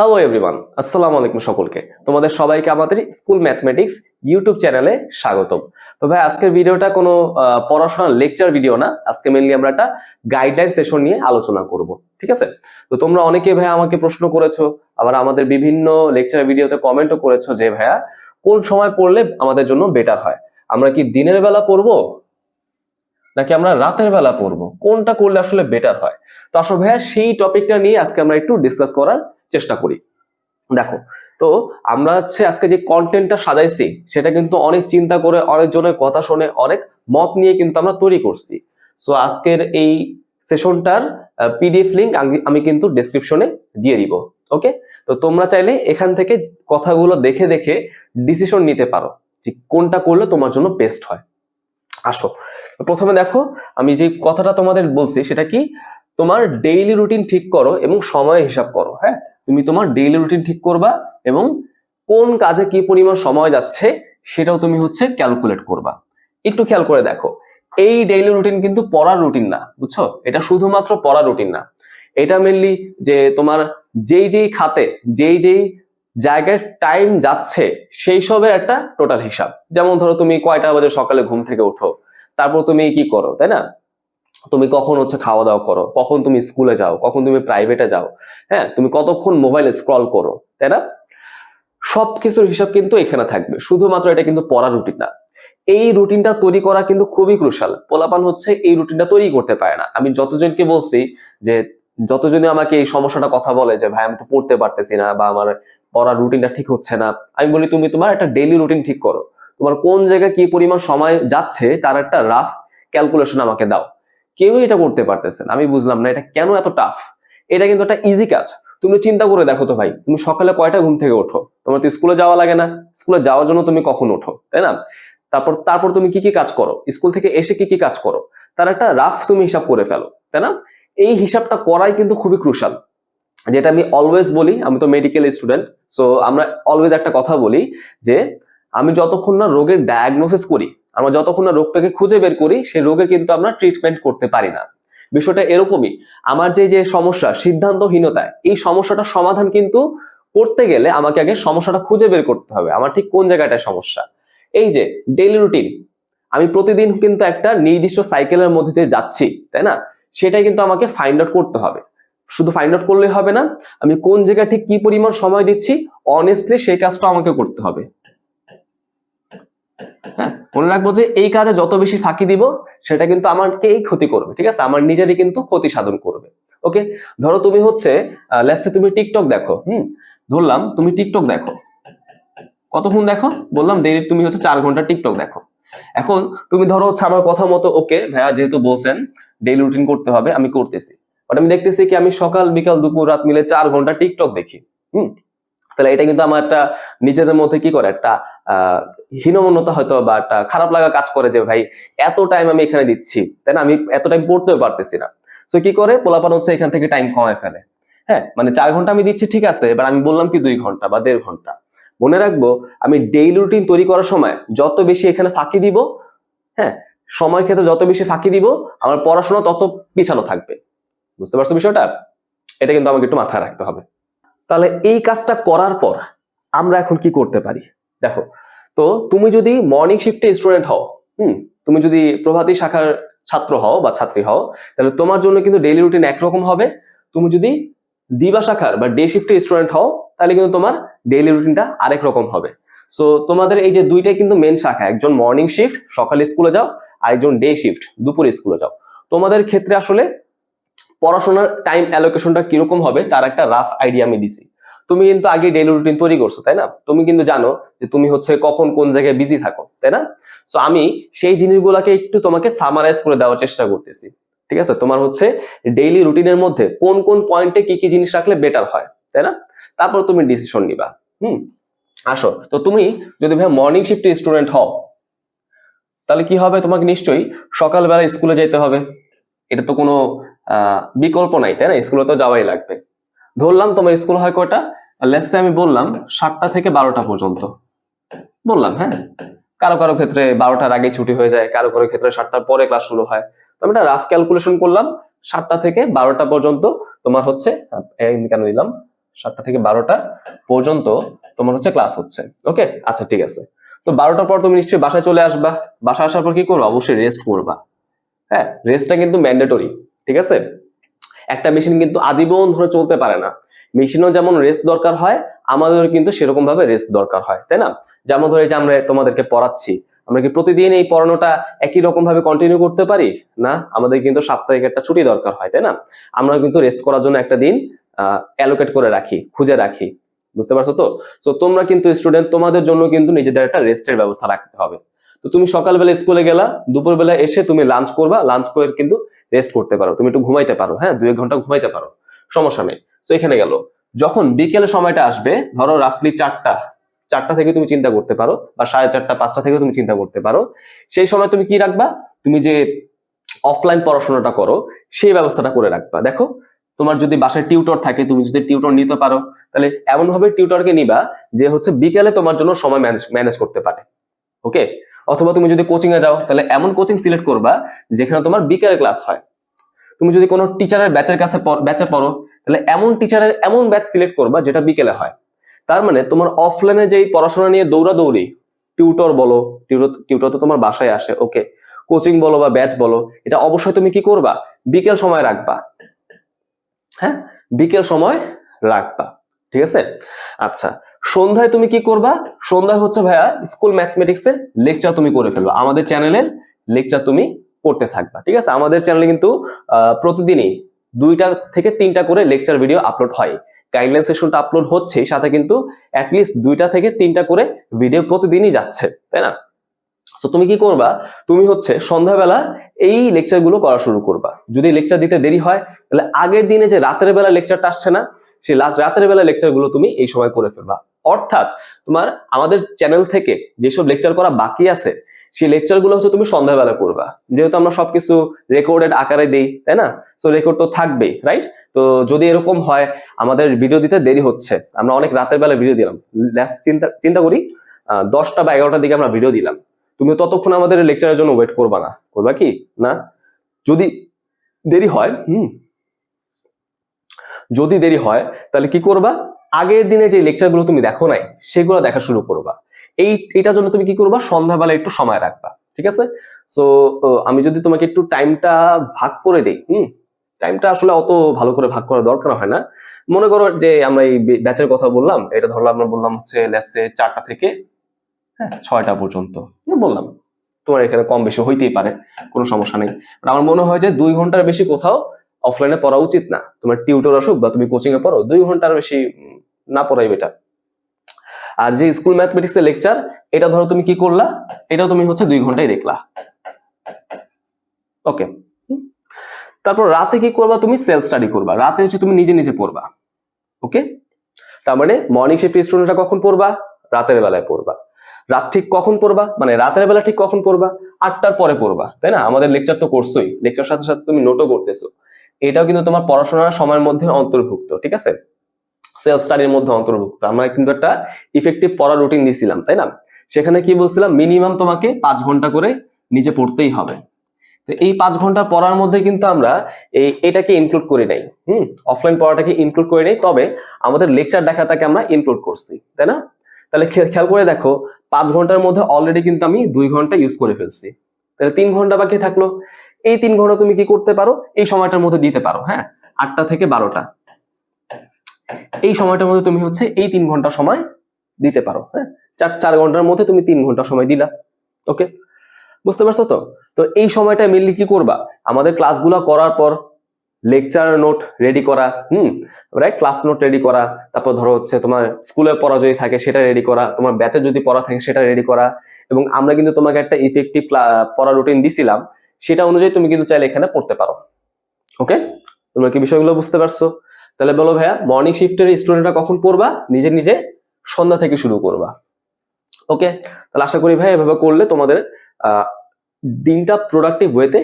Hello everyone আসসালামু আলাইকুম সকলকে। তোমাদের সবাইকে আমাদের স্কুল ম্যাথমেটিক্স ইউটিউব চ্যানেলে স্বাগতম। তো ভাই, আজকের ভিডিওটা কোনো পড়াশোনার লেকচার ভিডিও না। আজকে মেনলি আমরা একটা গাইডলাইন সেশন নিয়ে আলোচনা করব। ঠিক আছে? তো তোমরা অনেকে ভাই আমাকে প্রশ্ন করেছ, আবার আমাদের বিভিন্ন লেকচার ভিডিওতে কমেন্টও করেছ যে ভাইয়া, কোন সময় পড়লে আমাদের জন্য বেটার হয়? আমরা কি দিনের বেলা পড়ব? নাকি আমরা রাতের বেলা পড়ব? কোনটা করলে আসলে বেটার হয়? তো আসলে ভাইয়া, সেই টপিকটা নিয়ে আজকে আমরা একটু ডিসকাস করার চেষ্টা করি। দেখো, তো আমরা হচ্ছে আজকে যে কন্টেন্টটা সাজাইছি, সেটা কিন্তু অনেক চিন্তা করে, অনেকজনের কথা শুনে, অনেক মত নিয়ে কিন্তু আমরা তৈরি করছি। সো আজকের এই সেশনটার পিডিএফ লিঙ্ক আমি কিন্তু ডেসক্রিপশনে দিয়ে দিব ওকে তো তোমরা চাইলে এখান থেকে কথাগুলো দেখে দেখে ডিসিশন নিতে পারো, যে কোনটা করলে তোমার জন্য বেস্ট হয়। আসো প্রথমে দেখো, আমি যে কথাটা তোমাদের বলছি, সেটা কি? তোমার ডেইলি রুটিন ঠিক করো এবং সময় হিসাব করো হ্যাঁ? তুমি তোমার ডেইলি রুটিন ঠিক করবা এবং কোন কাজে কি পরিমাণ সময় যাচ্ছে সেটাও তুমি হচ্ছে ক্যালকুলেট করবা। একটু খেয়াল করে দেখো, এই ডেইলি রুটিন কিন্তু পড়ার রুটিন না, বুঝছ? এটা শুধুমাত্র পড়ার রুটিন না। এটা মেনলি যে তোমার যেই যেই খাতে, যেই যেই জায়গায় টাইম যাচ্ছে, সেই সবের একটা টোটাল হিসাব। যেমন ধরো তুমি কয়টা বাজে সকালে ঘুম থেকে ওঠো, তারপর তুমি কি করো, তাই না? তুমি কখন হচ্ছে খাওয়া দাওয়া করো? কখন তুমি স্কুলে যাও? কখন তুমি প্রাইভেটে যাও? হ্যাঁ তুমি কতক্ষণ মোবাইলে স্ক্রল করো? তাই না? সব কিছুর হিসাব কিন্তু এখানে থাকবে। শুধুমাত্র এটা কিন্তু পড়ার রুটিন না। এই রুটিনটা তৈরি করা কিন্তু খুবই ক্রুশাল পোলাপান হচ্ছে এই রুটিনটা তৈরি করতে পারে না। আমি যতজনকে বলছি যে যতজনই আমাকে এই সমস্যাটা কথা বলে যে, ভাই, আমি তো পড়তে পারতেছি না বা আমার পড়ার রুটিনটা ঠিক হচ্ছে না। আমি বলি, তুমি তোমার একটা ডেইলি রুটিন ঠিক করো। তোমার কোন জায়গায় কি পরিমাণ সময় যাচ্ছে, তার একটা রাফ ক্যালকুলেশন আমাকে দাও। কেউই এটা করতে পারতেছে না। আমি বুঝলাম না এটা কেন এত টাফ এটা কিন্তু একটা ইজি কাজ। তুমি চিন্তা করে দেখো তো ভাই, তুমি সকালে কয়টা ঘুম থেকে ওঠো? তোমার তো স্কুলে যাওয়া লাগে না। স্কুলে যাওয়ার জন্য তুমি কখন ওঠো? তাই না? তারপর তারপর তুমি কি কি কাজ করো? স্কুল থেকে এসে কি কি কাজ করো? তার একটা রাফ তুমি হিসাব করে ফেলো, তাই না? এই হিসাবটা করাই কিন্তু খুবই ক্রুশাল যেটা আমি অলওয়েজ বলি, আমি তো মেডিকেল স্টুডেন্ট সো আমরা অলওয়েজ একটা কথা বলি যে, আমি যতক্ষণ না রোগের ডায়াগনোসিস করি আমরা যতক্ষণ না রোগটাকে খুঁজে বের করি সেই রোগে কিন্তু আমরা ট্রিটমেন্ট করতে পারি না। বিষয়টা এরকমই। আমার যে যে সমস্যা সিদ্ধান্তহীনতা এই সমস্যাটার সমাধান কিন্তু করতে গেলে আমাকে আগে সমস্যাটা খুঁজে বের করতে হবে। আমার ঠিক কোন জায়গাটায় সমস্যা? এই যে ডেইলি রুটিন আমি প্রতিদিন কিন্তু একটা নির্দিষ্ট সাইকেলের মধ্যে দিয়ে যাচ্ছি, তাই না? সেটাই কিন্তু আমাকে ফাইন্ড আউট করতে হবে। শুধু ফাইন্ড আউট করলে হবে না, আমি কোন জায়গায় ঠিক কি পরিমাণ সময় দিচ্ছি অনেস্টলি সেই কাজটা আমাকে করতে হবে। হ্যাঁ? মনে রাখব যে এই কাজে যত বেশি ফাঁকি দিব, সেটা কিন্তু আমাকেই ক্ষতি করবে, ঠিক আছে? আমার নিজেরই কিন্তু ক্ষতি সাধন করবে ওকে ধরো তুমি হচ্ছে লেসে তুমি টিকটক দেখো, হুম? ধরলাম তুমি টিকটক দেখো। কতক্ষণ দেখো? বললাম ডেইলি তুমি হচ্ছে চার ঘণ্টা টিকটক দেখো। এখন তুমি ধরো হচ্ছে আমার কথা মতো ওকে ভাইয়া যেহেতু বলছেন ডেইলি রুটিন করতে হবে, আমি করতেছি। বাট আমি দেখতেছি কি আমি সকাল, বিকাল, দুপুর, রাত মিলে চার ঘণ্টা টিকটক দেখি, হুম? তাহলে এটা কিন্তু আমার একটা নিজেদের মধ্যে কি করে? একটা হীনমন্যতা হয়তো বা একটা খারাপ লাগা কাজ করে যে, ভাই, এত টাইম আমি এখানে দিচ্ছি। তাই না? আমি এত টাইম পড়তেও পারতেছি না। সো কি করে? পোলাপান হচ্ছে এখান থেকে টাইম কমায় ফেলে। হ্যাঁ? মানে চার ঘণ্টা আমি দিচ্ছি, ঠিক আছে। এবার আমি বললাম কি দুই ঘণ্টা বা দেড় ঘণ্টা। মনে রাখব, আমি ডেইলি রুটিন তৈরি করার সময় যত বেশি এখানে ফাঁকি দিব হ্যাঁ সময় ক্ষেত্রে যত বেশি ফাঁকি দিব, আমার পড়াশোনা তত পিছানো থাকবে। বুঝতে পারছ বিষয়টা? এটা কিন্তু আমাকে একটু মাথায় রাখতে হবে। তাহলে এই কাজটা করার পর আমরা এখন কি করতে পারি? দেখো, তো তুমি যদি মর্নিং শিফটে স্টুডেন্ট হও, হুম, তুমি যদি প্রভাতী শাখার ছাত্র হও বা ছাত্রী হও, তাহলে তোমার জন্য কিন্তু ডেইলি রুটিন একরকম হবে। তুমি যদি দিবা শাখার বা ডে শিফটে স্টুডেন্ট হও, তাহলে কিন্তু তোমার ডেইলি রুটিনটা আরেক রকম হবে। সো তোমাদের এই যে দুইটাই কিন্তু মেন শাখা, একজন মর্নিং শিফট সকালে স্কুলে যাও আর একজন ডে শিফট দুপুরে স্কুলে যাও। তোমাদের ক্ষেত্রে আসলে পড়াশোনার টাইম অ্যালোকেশনটা কীরকম হবে, তার একটা রাফ আইডিয়া আমি দিছি। তুমি কিন্তু আগে ডেইলি রুটিন তৈরি করছ, তাই না? তুমি কিন্তু জানো যে তুমি হচ্ছে কখন কোন জায়গায় বিজি থাকো, তাই না? সো আমি সেই জিনিসগুলোকে একটু তোমাকে সামারাইজ করে দেওয়ার চেষ্টা করতেছি, ঠিক আছে? তোমার হচ্ছে ডেইলি রুটিনের মধ্যে কোন কোন পয়েন্টে কি কি জিনিস রাখলে বেটার হয়, তাই না? তারপর তুমি ডিসিশন নিবা, হুম? আসো, তো তুমি যদি ভাই মর্নিং শিফটে স্টুডেন্ট হও, তাহলে কি হবে তোমাকে নিশ্চয়ই সকালবেলা স্কুলে যেতে হবে। এটা তো কোনো বিকল্প নাই, তাই না? স্কুলে তো যাওয়াই লাগবে। ধরলাম তোমার স্কুল হয় কয়টা? লেসে আমি বললাম সাতটা থেকে বারোটা পর্যন্ত। বললাম হ্যাঁ? কারও কারও ক্ষেত্রে বারোটার আগে ছুটি হয়ে যায়, কারও কারও ক্ষেত্রে সাতটার পরে ক্লাস শুরু হয়। তো আমি একটা রাফ ক্যালকুলেশন করলাম, সাতটা থেকে বারোটা পর্যন্ত তোমার হচ্ছে কেন দিলাম সাতটা থেকে বারোটা পর্যন্ত তোমার হচ্ছে ক্লাস হচ্ছে। ওকে আচ্ছা ঠিক আছে। তো বারোটার পর তুমি নিশ্চয়ই বাসায় চলে আসবা। বাসায় আসার পর কি করবা? অবশ্যই রেস্ট করবা। হ্যাঁ? রেস্টটা কিন্তু ম্যান্ডেটরি ঠিক আছে? একটা মেশিন কিন্তু আজীবন ধরে চলতে পারে না। মেশিনও যেমন রেস্ট দরকার হয়, আমাদেরও কিন্তু সেরকম ভাবে রেস্ট দরকার হয়, তাই না? যেমন ধরে যে আমরা তোমাদেরকে পড়াচ্ছি, আমরা কি প্রতিদিন এই পড়ানোটা একই রকম ভাবে কন্টিনিউ করতে পারি? না, আমাদের কিন্তু সাপ্তাহিক একটা ছুটি দরকার হয়, তাই না? আমরা কিন্তু রেস্ট করার জন্য একটা দিন অ্যালোকেট করে রাখি, খুঁজে রাখি, বুঝতে পারছ তো? তো তোমরা কিন্তু স্টুডেন্ট তোমাদের জন্য কিন্তু নিজেদের একটা রেস্টের ব্যবস্থা রাখতে হবে। তো তুমি সকালবেলা স্কুলে গেলা, দুপুরবেলা এসে তুমি লাঞ্চ করবা লাঞ্চ করে কিন্তু রেস্ট করতে পারো, তুমি একটু ঘুমাইতে পারো হ্যাঁ? দুই এক ঘণ্টা ঘুমাইতে পারো, সমস্যা নেই। তো এখানে গেল। যখন বিকেলের সময়টা আসবে, ধরো রাফলি চারটা চারটা থেকে তুমি চিন্তা করতে পারো, বা সাড়ে চারটা, পাঁচটা থেকে তুমি চিন্তা করতে পারো, সেই সময় তুমি কি রাখবা? তুমি যে অফলাইন পড়াশোনাটা করো, সেই ব্যবস্থাটা করে রাখবা। দেখো, তোমার যদি বাসায় টিউটর থাকে, তুমি যদি টিউটর নিতে পারো, তাহলে এমন ভাবে টিউটরকে নিবা যে হচ্ছে বিকেলে তোমার জন্য সময় ম্যানেজ ম্যানেজ করতে পারে। ওকে অথবা তুমি যদি কোচিং এ যাও, তাহলে এমন কোচিং সিলেক্ট করবা, যেখানে তোমার বিকেলে ক্লাস হয়। তুমি যদি কোনো টিচারের ব্যাচের কাছে ব্যাচে পড়ো তাহলে এমন টিচারের এমন ব্যাচ সিলেক্ট করবা যেটা বিকেলে হয়। তার মানে তোমার অফলাইনে যেই পড়াশোনা নিয়ে দৌড়াদৌড়ি টিউটর বলো টিউটর তো তোমার বাসায় আসে ওকে কোচিং বলো বা ব্যাচ বলো, এটা অবশ্যই তুমি কি করবা? বিকেল সময় রাখবা। হ্যাঁ? বিকেল সময় রাখবা। ঠিক আছে? আচ্ছা সন্ধ্যায় তুমি কি করবা? সন্ধ্যায় হচ্ছে ভাইয়া স্কুল ম্যাথমেটিক্স এর লেকচার তুমি করে ফেলবা। আমাদের চ্যানেলের লেকচার তুমি করতে থাকবা। ঠিক আছে? আমাদের চ্যানেলে কিন্তু প্রতিদিনই দুইটা থেকে তিনটা করে লেকচার ভিডিও আপলোড হয়। গাইডলাইন সেশনটা আপলোড হচ্ছে, সাথে কিন্তু অ্যাটলিস্ট দুইটা থেকে তিনটা করে ভিডিও প্রতিদিনই যাচ্ছে, তাই না? তো তুমি কি করবা? তুমি হচ্ছে সন্ধ্যাবেলা এই লেকচারগুলো করা শুরু করবা। যদি লেকচার দিতে দেরি হয়, তাহলে আগের দিনে যে রাতের বেলা লেকচারটা আসছে না, সেই লাস্ট রাতের বেলা লেকচারগুলো তুমি এই সময় করে ফেলবা। অর্থাৎ তোমার আমাদের চ্যানেল থেকে যেসব লেকচার করা বাকি আছে সেই লেকচারগুলো হচ্ছে তুমি সন্ধ্যাবেলা করবা। যেহেতু আমরা সবকিছু রেকর্ডেড আকারে দেই, তাই না? সো রেকর্ড তো থাকবেই রাইট তো যদি এরকম হয়, আমাদের ভিডিও দিতে দেরি হচ্ছে। আমরা অনেক রাতের বেলা ভিডিও দিলাম। চিন্তা চিন্তা করি দশটা বা এগারোটার দিকে আমরা ভিডিও দিলাম। তুমি ততক্ষণ আমাদের লেকচারের জন্য ওয়েট করবা না। করবা কি? না? যদি দেরি হয়, হুম? যদি দেরি হয়, তাহলে কি করবা? আগের দিনে যে লেকচারগুলো তুমি দেখো নাই, সেগুলো দেখা শুরু করবা। এই, এটার জন্য তুমি কি করবা? সন্ধ্যাবেলা একটু সময় রাখবা, ঠিক আছে? সো আমি যদি তোমাকে একটু টাইমটা ভাগ করে দেই, হুম? টাইমটা আসলে অত ভালো করে ভাগ করার দরকার হয় না। মনে করো যে আমরা এই ব্যাচের কথা বললাম, এটা ধরলাম আমরা বললাম হচ্ছে লেসে চারটা থেকে হ্যাঁ ছয়টা পর্যন্ত এই বললাম। তোমার এখানে কম বেশি হইতেই পারে, কোনো সমস্যা নেই। আমার মনে হয় যে দুই ঘণ্টার বেশি কোথাও অফলাইনে পড়া উচিত না। তোমার টিউটর আসুক বা তুমি কোচিং এ পড়ো, দুই ঘণ্টার বেশি না পড়াই বেটার আর যে স্কুল ম্যাথমেটিক্স এর লেকচার এটা ধরো তুমি কি করলা? এটা তুমি হচ্ছে দুই ঘন্টাই দেখলা। ওকে তারপর রাতে কি করবা তুমি? সেলফ স্টাডি করবা। রাতে হচ্ছে তুমি নিজে নিজে পড়বা। ওকে তার মানে মর্নিং শিফট স্টুডেন্টরা কখন পড়বা? রাতের বেলায় পড়বা। রাত ঠিক কখন পড়বা? মানে রাতের বেলা ঠিক কখন পড়বা? আটটার পরে পড়বা। তাই না? আমাদের লেকচার তো করছোই। লেকচার সাথে সাথে তুমি নোটও করতেছো। এটাও কিন্তু তোমার পড়াশোনার সময়ের মধ্যে অন্তর্ভুক্ত, ঠিক আছে? সেলফ স্টাডির মধ্যে অন্তর্ভুক্ত। আমরা কিন্তু একটা ইফেক্টিভ পড়া রুটিন দিয়েছিলাম তাই না? সেখানে কি বলছিলাম? মিনিমাম তোমাকে পাঁচ ঘণ্টা করে নিজে পড়তেই হবে। তো এই পাঁচ ঘণ্টা পড়ার মধ্যে কিন্তু আমরা এই এটাকে ইনক্লুড করি নাই। হুম? অফলাইন পড়াটাকে ইনক্লুড করি নাই। তবে আমাদের লেকচার দেখাটাকে আমরা ইনক্লুড করছি, তাই না? তাহলে খেয়াল করে দেখো, পাঁচ ঘণ্টার মধ্যে অলরেডি কিন্তু আমি দুই ঘণ্টা ইউজ করে ফেলছি। তাহলে তিন ঘণ্টা বাকি থাকল। এই তিন ঘণ্টা তুমি কি করতে পারো? এই সময়টার মধ্যে দিতে পারো হ্যাঁ? আটটা থেকে বারোটা। এই সময়টার মধ্যে তুমি হচ্ছে এই তিন ঘণ্টা সময় দিতে পারো হ্যাঁ? চার চার ঘণ্টার মধ্যে তুমি তিন ঘণ্টা সময় দিলা ওকে বুঝতে পারছ তো? তো এই সময়টা মেনলি কি করবা? আমাদের ক্লাসগুলো করার পর লেকচার নোট রেডি করা, হুম? রাইট ক্লাস নোট রেডি করা, তারপর ধরো হচ্ছে তোমার স্কুলের পড়া যদি থাকে সেটা রেডি করা, তোমার ব্যাচে যদি পড়া থাকে সেটা রেডি করা, এবং আমরা কিন্তু তোমাকে একটা ইফেক্টিভ পড়া রুটিন দিছিলাম, সেটা অনুযায়ী তুমি কিন্তু চাইলে এখানে পড়তে পারো ওকে তোমরা কি বিষয়গুলো বুঝতে পারছ? তাহলে বলো ভাইয়া মর্নিং শিফটের স্টুডেন্টরা কখন পড়বা? নিজে নিজে সন্ধ্যা থেকে শুরু করবা। ওকে তাহলে আশা করি ভাই এভাবে করলে তোমাদের দিনটা প্রোডাক্টিভ ওয়েতে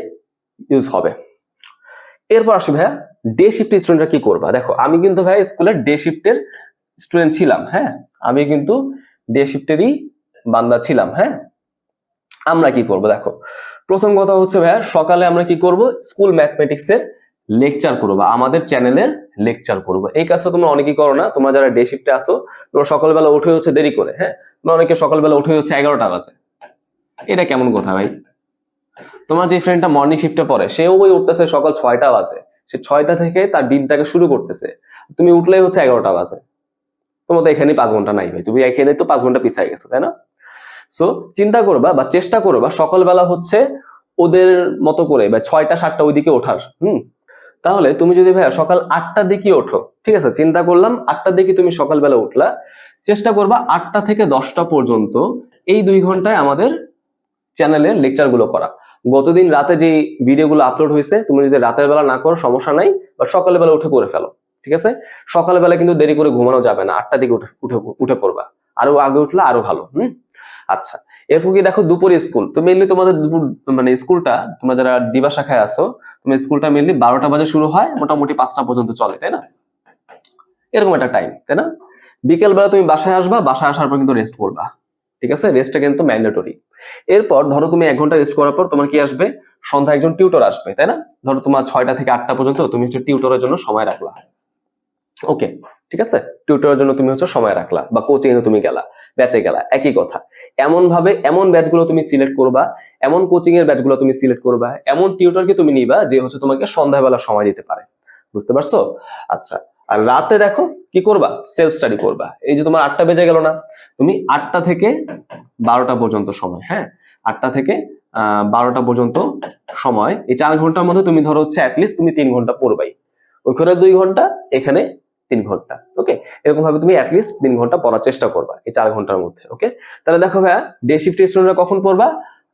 ইউজ হবে। এরপর আসি ভাইয়া ডে শিফটের স্টুডেন্টরা কি করবা? দেখো, আমি কিন্তু ভাই স্কুলে ডে শিফটের স্টুডেন্ট ছিলাম হ্যাঁ? আমি কিন্তু ডে শিফটেরই বান্দা ছিলাম হ্যাঁ? আমরা কি করব? দেখো, প্রথম কথা হচ্ছে ভাইয়া, সকালে আমরা কি করব? স্কুল ম্যাথমেটিক্সের লেকচার করব। আমাদের চ্যানেলের লেকচার করব। এই কাজটা তোমরা অনেকেই করো না। তোমরা যারা ডে শিফটে আসো তোমরা সকালবেলা উঠে হচ্ছে দেরি করে হ্যাঁ? তোমরা অনেকে সকালবেলা উঠে হচ্ছে এগারোটা বাজে। এটা কেমন কথা ভাই? তোমার যে ফ্রেন্ডটা মর্নিং শিফটে পড়ে, সেও ওই উঠতেছে সকাল ছয়টা বাজে। সে ছয়টা থেকে তার দিনটাকে শুরু করতেছে। তুমি উঠলেই হচ্ছে এগারোটা বাজে। তোমার তো এখানে পাঁচ ঘণ্টা নাই ভাই। তুমি এখানে তো পাঁচ ঘণ্টা পিছাই গেছো, তাই না? সো চিন্তা করবা বা চেষ্টা করবা সকালবেলা হচ্ছে ওদের মতো করে, বা ছয়টা, সাতটা ওইদিকে ওঠার, হুম? তাহলে তুমি যদি ভাইয়া সকাল আটটার দিকে ওঠো, ঠিক আছে? চিন্তা করলাম আটটার দিকে তুমি সকালবেলা উঠলা। চেষ্টা করবা আটটা থেকে দশটা পর্যন্ত এই দুই ঘন্টায় আমাদের চ্যানেলে লেকচারগুলো করা। গতদিন রাতে যে ভিডিওগুলো আপলোড হয়েছে, তুমি যদি রাতের বেলা না করো, সমস্যা নাই বা সকালের বেলা উঠে করে ফেলো, ঠিক আছে? সকালবেলা কিন্তু দেরি করে ঘুমানো যাবে না আটটা দিকে উঠে উঠে উঠে পড়বা। আরও আগে উঠলে আরও ভালো, হুম? আচ্ছা এরপর কি দেখো দুপুরে স্কুল, তো মেনলি তোমাদের দুপুর মানে স্কুলটা, তোমরা যারা দিবা শাখায় আসো স্কুলটা মেনলি বারোটা বাজে শুরু হয়, মোটামুটি পাঁচটা পর্যন্ত চলে, তাই না? এরকম একটা টাইম তাই না? বিকেল বেলা তুমি বাসায় আসবা, বাসায় আসার পর কিন্তু রেস্ট করবা, ঠিক আছে? রেস্টটা কিন্তু ম্যান্ডেটরি এরপর ধরো তুমি এক ঘণ্টা রেস্ট করার পর তোমার কি আসবে? সন্ধ্যা একজন টিউটর আসবে, তাই না? ধরো তোমার ছয়টা থেকে আটটা পর্যন্ত তুমি হচ্ছে টিউটরের জন্য সময় রাখলা। ওকে ঠিক আছে? টিউটরের জন্য তুমি হচ্ছে সময় রাখলা, বা কোচিং তুমি গেলা। ব্যাচে গেলা, একই কথা। এমন ভাবে এমন ব্যাচগুলো তুমি সিলেক্ট করবা, এমন কোচিং এর ব্যাচগুলো তুমি সিলেক্ট করবা, এমন টিউটরকে তুমি নিবা যে হচ্ছে তোমাকে সন্ধ্যাবেলা সময় দিতে পারে। বুঝতে পারছ? আচ্ছা আর রাতে দেখো কি করবা? সেলফ স্টাডি করবা। এই যে তোমার আটটা বেজে গেল না, তুমি আটটা থেকে বারোটা পর্যন্ত সময় হ্যাঁ? আটটা থেকে বারোটা পর্যন্ত সময়। এই চার ঘণ্টার মধ্যে তুমি ধরো হচ্ছে অ্যাটলিস্ট তুমি তিন ঘণ্টা পড়বাই। ওইখানে দুই ঘণ্টা, এখানে তিন ঘণ্টা ওকে এরকম ভাবে তুমি অ্যাটলিস্ট তিন ঘণ্টা পড়ার চেষ্টা করবা এই চার ঘণ্টার মধ্যে ওকে তাহলে দেখো ভাইয়া ডে শিফট স্টুডেন্টরা কখন পড়বা?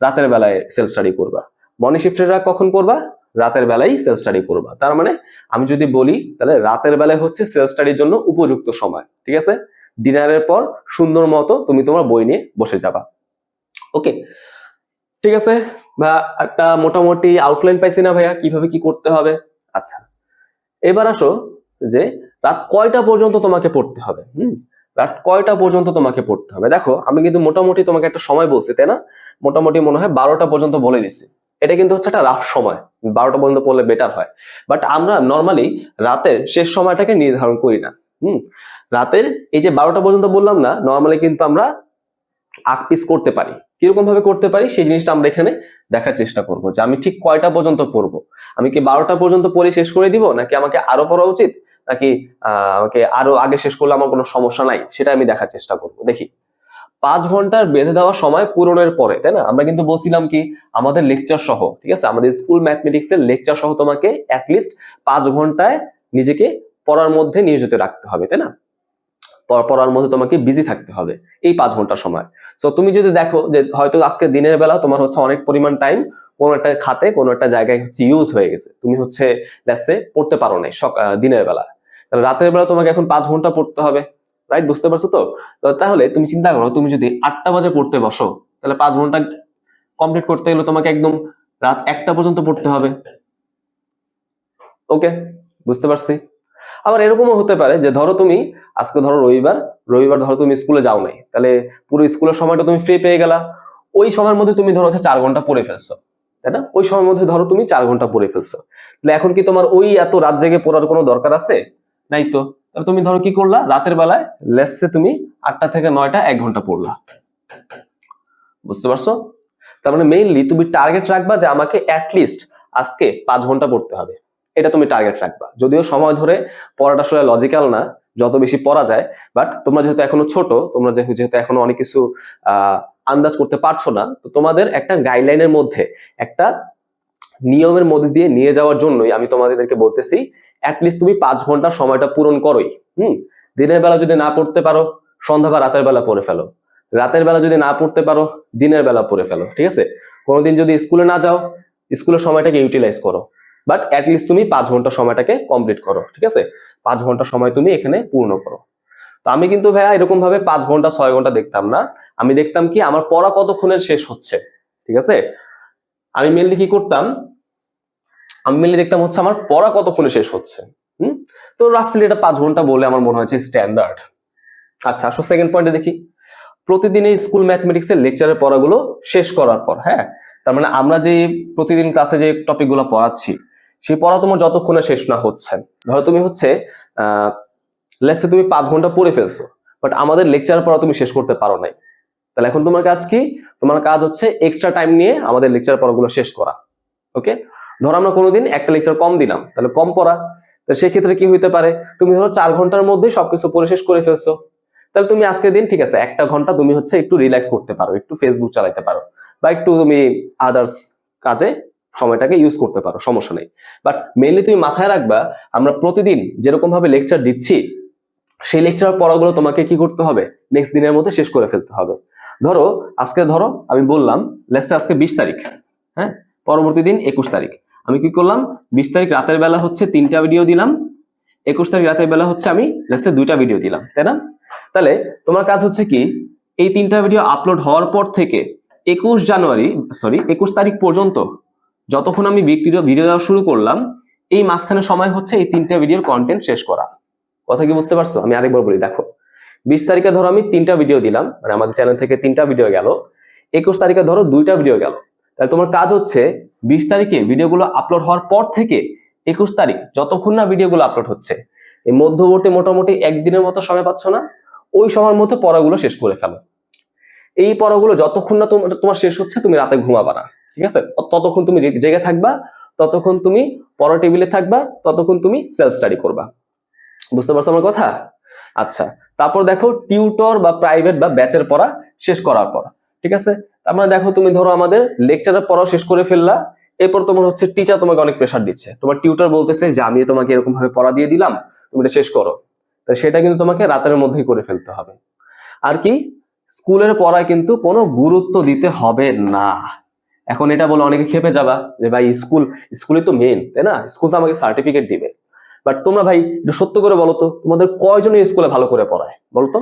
রাতের বেলায় সেলফ স্টাডি করবা। মর্নিং শিফটেরা কখন পড়বা? রাতের বেলায় সেলফ স্টাডি করবা। তার মানে আমি যদি বলি, তাহলে রাতের বেলায় হচ্ছে সেলফ স্টাডির জন্য উপযুক্ত সময়, ঠিক আছে? ডিনারের পর সুন্দর মতো তুমি তোমার বই নিয়ে বসে যাবা ওকে ঠিক আছে? ভাইয়া, একটা মোটামুটি আউটলাইন পাইছি না ভাইয়া, কীভাবে কি করতে হবে? আচ্ছা এবার আসো যে রাত কয়টা পর্যন্ত তোমাকে পড়তে হবে, হুম? রাত কয়টা পর্যন্ত তোমাকে পড়তে হবে? দেখো, আমি কিন্তু মোটামুটি তোমাকে একটা সময় বলছি, তাই না? মোটামুটি মনে হয় বারোটা পর্যন্ত বলে দিছি। এটা কিন্তু হচ্ছে একটা রাফ সময়, বারোটা পর্যন্ত পড়লে বেটার হয়। বাট আমরা নর্মালি রাতের শেষ সময়টাকে নির্ধারণ করি না, হুম? রাতের এই যে বারোটা পর্যন্ত বললাম না নর্মালি কিন্তু আমরা আট পিস করতে পারি। কীরকম ভাবে করতে পারি, সেই জিনিসটা আমরা এখানে দেখার চেষ্টা করব যে আমি ঠিক কয়টা পর্যন্ত পড়ব। আমি কি বারোটা পর্যন্ত পড়ে শেষ করে দিব, নাকি আমাকে আরও পড়া উচিত? নাকি আমাকে আরও আগে শেষ করলে আমার কোনো সমস্যা নাই, সেটা আমি দেখার চেষ্টা করব। দেখি। পাঁচ ঘণ্টার বেঁধে দেওয়া সময় পূরণের পরে, তাই না? আমরা কিন্তু বলছিলাম কি, আমাদের লেকচার সহ, ঠিক আছে? আমাদের স্কুল ম্যাথমেটিক্স এর লেকচার সহ তোমাকে অ্যাটলিস্ট পাঁচ ঘন্টায় নিজেকে পড়ার মধ্যে নিয়োজিত রাখতে হবে, তাই না? পড়ার মধ্যে তোমাকে বিজি থাকতে হবে এই পাঁচ ঘণ্টা সময়। সো তুমি যদি দেখো যে হয়তো আজকে দিনের বেলা তোমার হচ্ছে অনেক পরিমাণ টাইম কোনো একটা খাতে, কোনো একটা জায়গায় হচ্ছে ইউজ হয়ে গেছে। তুমি হচ্ছে পড়তে পারো নাই দিনের বেলা। তাহলে রাতের বেলা তোমাকে এখন পাঁচ ঘণ্টা পড়তে হবে রাইট বুঝতে পারছ তো? তাহলে তুমি চিন্তা করো, তুমি যদি আটটা বাজে পড়তে বসো, তাহলে পাঁচ ঘণ্টা কমপ্লিট করতে গেলে তোমাকে একদম রাত একটা পর্যন্ত পড়তে হবে। ওকে বুঝতে পারছি? আবার এরকমও হতে পারে যে ধরো তুমি, আজকে ধরো রবিবার রবিবার ধরো তুমি স্কুলে যাও নাই, তাহলে পুরো স্কুলের সময়টা তুমি ফ্রি পেয়ে গেলা। ওই সময়ের মধ্যে তুমি ধরো হচ্ছে চার ঘণ্টা পড়ে ফেলছো, তাই না? ওই সময়ের মধ্যে ধরো তুমি চার ঘণ্টা পড়ে ফেলছো। তাহলে এখন কি তোমার ওই এত রাত জেগে পড়ার কোনো দরকার আছে? নাই তো? তুমি ধরো কি করলা? রাতের বেলায় লেসে তুমি আটটা থেকে নয়টা, এক ঘণ্টা পড়লা। বুঝতে পারছ? তার মানে মেইনলি তুমি টার্গেট রাখবা যে আমাকে অ্যাটলিস্ট আজকে পাঁচ ঘণ্টা পড়তে হবে। এটা তুমি টার্গেট রাখবা। যদিও সময় ধরে পড়াটা আসলে লজিক্যাল না, যত বেশি পড়া যায় বাট তোমরা যেহেতু এখনও ছোট, তোমরা যেহেতু এখনও অনেক কিছু আন্দাজ করতে পারছ না, তো তোমাদের একটা গাইডলাইনের মধ্যে, একটা নিয়মের মধ্যে দিয়ে নিয়ে যাওয়ার জন্যই আমি তোমাদেরকে বলতেছি অ্যাটলিস্ট তুমি পাঁচ ঘণ্টা সময়টা পূরণ করোই, হুম? দিনের বেলা যদি না পড়তে পারো, সন্ধ্যা বা রাতের বেলা পড়ে ফেলো। রাতের বেলা যদি না পড়তে পারো, দিনের বেলা পড়ে ফেলো, ঠিক আছে? কোনোদিন যদি স্কুলে না যাও, স্কুলের সময়টাকে ইউটিলাইজ করো। বাট অ্যাটলিস্ট তুমি পাঁচ ঘণ্টা সময়টাকে কমপ্লিট করো, ঠিক আছে? পাঁচ ঘণ্টা সময় তুমি এখানে পূর্ণ করো। তো আমি কিন্তু ভাইয়া এরকম ভাবে পাঁচ ঘণ্টা, ছয় ঘণ্টা দেখতাম না। আমি দেখতাম কি, আমার পড়া কতক্ষণের শেষ হচ্ছে, ঠিক আছে? আমি মেনলি কি করতাম আমি মেনলি দেখতাম হচ্ছে আমার পড়া কতক্ষণে শেষ হচ্ছে তো রাফলি এটা পাঁচ ঘণ্টা বলে আমার মনে হচ্ছে স্ট্যান্ডার্ড আচ্ছা আসো সেকেন্ড পয়েন্টে দেখি। প্রতিদিন স্কুল ম্যাথমেটিক্স এর লেকচারের পড়াগুলো শেষ করার পর হ্যাঁ? তার মানে আমরা যে প্রতিদিন ক্লাসে যে টপিকগুলো পড়াচ্ছি, সেই পড়া তোমার যতক্ষণে শেষ না হচ্ছে। ধরো তুমি হচ্ছে লেসে তুমি পাঁচ ঘণ্টা পড়ে ফেলছো বাট আমাদের লেকচার পড়া তুমি শেষ করতে পারো নাই। তাহলে এখন তোমার কাজ কি? তোমার কাজ হচ্ছে এক্সট্রা টাইম নিয়ে আমাদের লেকচার পড়াগুলো শেষ করা ওকে ধরো আমরা কোনোদিন একটা লেকচার কম দিলাম, তাহলে কম পড়া। তো সেক্ষেত্রে কি হইতে পারে? তুমি ধরো চার ঘণ্টার মধ্যে সবকিছু পড়ে শেষ করে ফেলছো। তাহলে তুমি আজকের দিন, ঠিক আছে, একটা ঘণ্টা তুমি হচ্ছে একটু রিল্যাক্স করতে পারো, একটু ফেসবুক চালাতে পারো, বা একটু তুমি আদার্স কাজে সময়টাকে ইউজ করতে পারো, সমস্যা নেই। বাট মেইনলি তুমি মাথায় রাখবা, আমরা প্রতিদিন যেরকম ভাবে লেকচার দিচ্ছি, সেই লেকচার পড়াগুলো তোমাকে কি করতে হবে? নেক্সট দিনের মধ্যে শেষ করে ফেলতে হবে। ধরো, আজকে ধরো, আমি বললাম লেসে আজকে বিশ তারিখ হ্যাঁ? পরবর্তী দিন একুশ তারিখ। আমি কি করলাম? বিশ তারিখ রাতের বেলা হচ্ছে তিনটা ভিডিও দিলাম। একুশ তারিখ রাতের বেলা হচ্ছে আমি লেসে দুইটা ভিডিও দিলাম, তাই না? তাহলে তোমার কাজ হচ্ছে কি? এই তিনটা ভিডিও আপলোড হওয়ার পর থেকে একুশ জানুয়ারি সরি একুশ তারিখ পর্যন্ত যতক্ষণ আমি ভিডিও ভিডিও দেওয়া শুরু করলাম, এই মাঝখানে সময় হচ্ছে এই তিনটা ভিডিওর কন্টেন্ট শেষ করা। কথা কি বুঝতে পারছ? আমি আরেকবার বলি, দেখো, বিশ তারিখে ধরো আমি তিনটা ভিডিও দিলাম মানে আমাদের চ্যানেল থেকে তিনটা ভিডিও গেল, একুশ তারিখে ধরো দুইটা ভিডিও গেল। তাহলে তোমার কাজ হচ্ছে বিশ তারিখে ভিডিওগুলো আপলোড হওয়ার পর থেকে একুশ তারিখ যতক্ষণ না ভিডিওগুলো আপলোড হচ্ছে, এই মধ্যবর্তী মোটামুটি একদিনের মতো সময় পাচ্ছ না, ওই সময়ের মধ্যে পড়াগুলো শেষ করে ফেলো। এই পড়াগুলো যতক্ষণ না তোমার তোমার শেষ হচ্ছে, তুমি রাতে ঘুমাবা না, ঠিক আছে? ততক্ষণ তুমি জেগে থাকবা, ততক্ষণ তুমি পড়া টেবিলে থাকবা, ততক্ষণ তুমি সেলফ স্টাডি করবা। বুঝতে পারছ আমার কথা? আচ্ছা তারপর দেখো টিউটর বা প্রাইভেট বা ব্যাচের পড়া শেষ করার পর, ঠিক আছে? তার মানে দেখো তুমি ধরো আমাদের লেকচারের পড়াও শেষ করে ফেললা, এরপর তোমার হচ্ছে টিচার তোমাকে অনেক প্রেশার দিচ্ছে। তোমার টিউটার বলতেছে যে আমি তোমাকে এরকম ভাবে পড়া দিয়ে দিলাম, তুমি এটা শেষ করো। তো সেটা কিন্তু তোমাকে রাতের মধ্যেই করে ফেলতে হবে। আর কি, স্কুলের পড়ায় কিন্তু কোনো গুরুত্ব দিতে হবে না। এখন এটা বলে অনেকে খেপে যাবা যে, ভাই, স্কুল, স্কুলে তো মেন তাই না? স্কুল তো আমাকে সার্টিফিকেট দিবে। বাট তোমরা ভাই সত্য করে বলো তো, তোমাদের কয়জনের স্কুলে ভালো করে পড়ায় বলতো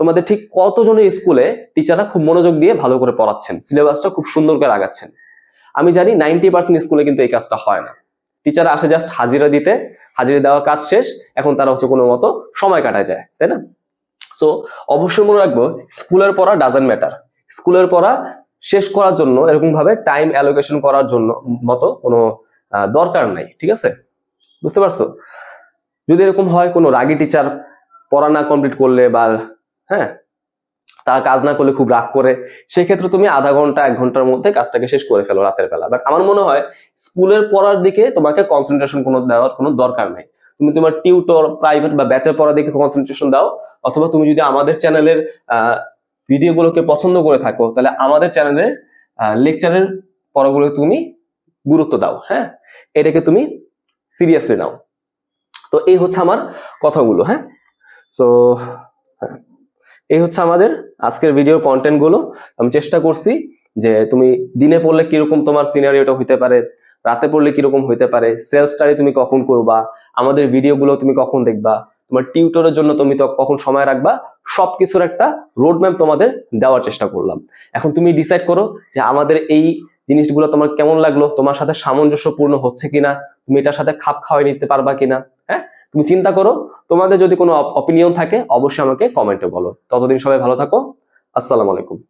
তোমাদের ঠিক কতজনের স্কুলে টিচাররা খুব মনোযোগ দিয়ে ভালো করে পড়াচ্ছেন? সিলেবাসটা খুব সুন্দর করে আগাচ্ছেন। আমি জানি নাইনটি পার্সেন্ট স্কুলে কিন্তু এই কাজটা হয় না। টিচার আসে জাস্ট হাজিরা দিতে, হাজিরা দেওয়া কাজ শেষ, এখন তারা হচ্ছে কোনো মতো সময় কাটায় যায়, তাই না? সো অবশ্যই মনে রাখব, স্কুলের পড়া ডাজেন্ট ম্যাটার স্কুলের পড়া শেষ করার জন্য এরকম ভাবে টাইম অ্যালোকেশন করার জন্য মতো কোনো দরকার নাই, ঠিক আছে? বুঝতে পারছ? যদি এরকম হয় কোনো রাগী টিচার পড়া না কমপ্লিট করলে বা হ্যাঁ? তার কাজ না করলে খুব রাগ করে। সেক্ষেত্রে তুমি আধা ঘণ্টা, এক ঘণ্টার মধ্যে কাজটাকে শেষ করে ফেলো রাতের বেলা। বাট আমার মনে হয় স্কুলের পড়ার দিকে তোমাকে কনসেন্ট্রেশন কোনো দেওয়ার কোনো দরকার নাই। তুমি তোমার টিউটর প্রাইভেট বা ব্যাচের পড়ার দিকে কনসেন্ট্রেশন দাও। অথবা তুমি যদি আমাদের চ্যানেলের ভিডিওগুলোকে পছন্দ করে থাকো, তাহলে আমাদের চ্যানেলের লেকচারের পড়াগুলো তুমি গুরুত্ব দাও হ্যাঁ? এটাকে তুমি সিরিয়াসলি নাও। তো এই হচ্ছে আমার কথাগুলো হ্যাঁ? সো এই হচ্ছে আমাদের আজকের ভিডিওর কন্টেন্টগুলো। আমি চেষ্টা করছি যে তুমি দিনে পড়লে কীরকম তোমার সিনারিওটা হইতে পারে, রাতে পড়লে কীরকম হইতে পারে সেলফ স্টাডি তুমি কখন করবা, আমাদের ভিডিওগুলো তুমি কখন দেখবা, তোমার টিউটরের জন্য তুমি তো কখন সময় রাখবা, সবকিছুর একটা রোড ম্যাপ তোমাদের দেওয়ার চেষ্টা করলাম। এখন তুমি ডিসাইড করো যে আমাদের এই জিনিসগুলো তোমার কেমন লাগল, তোমার সাথে সামঞ্জস্যপূর্ণ হচ্ছে কিনা, তুমি এটার সাথে খাপ খাওয়াই নিতে পারবা কিনা হ্যাঁ? তুমি চিন্তা করো তোমাদের যদি কোনো অপিনিয়ন থাকে, অবশ্যই আমাকে কমেন্টে বলো। ততদিন সবাই ভালো থাকো। আসসালামু আলাইকুম।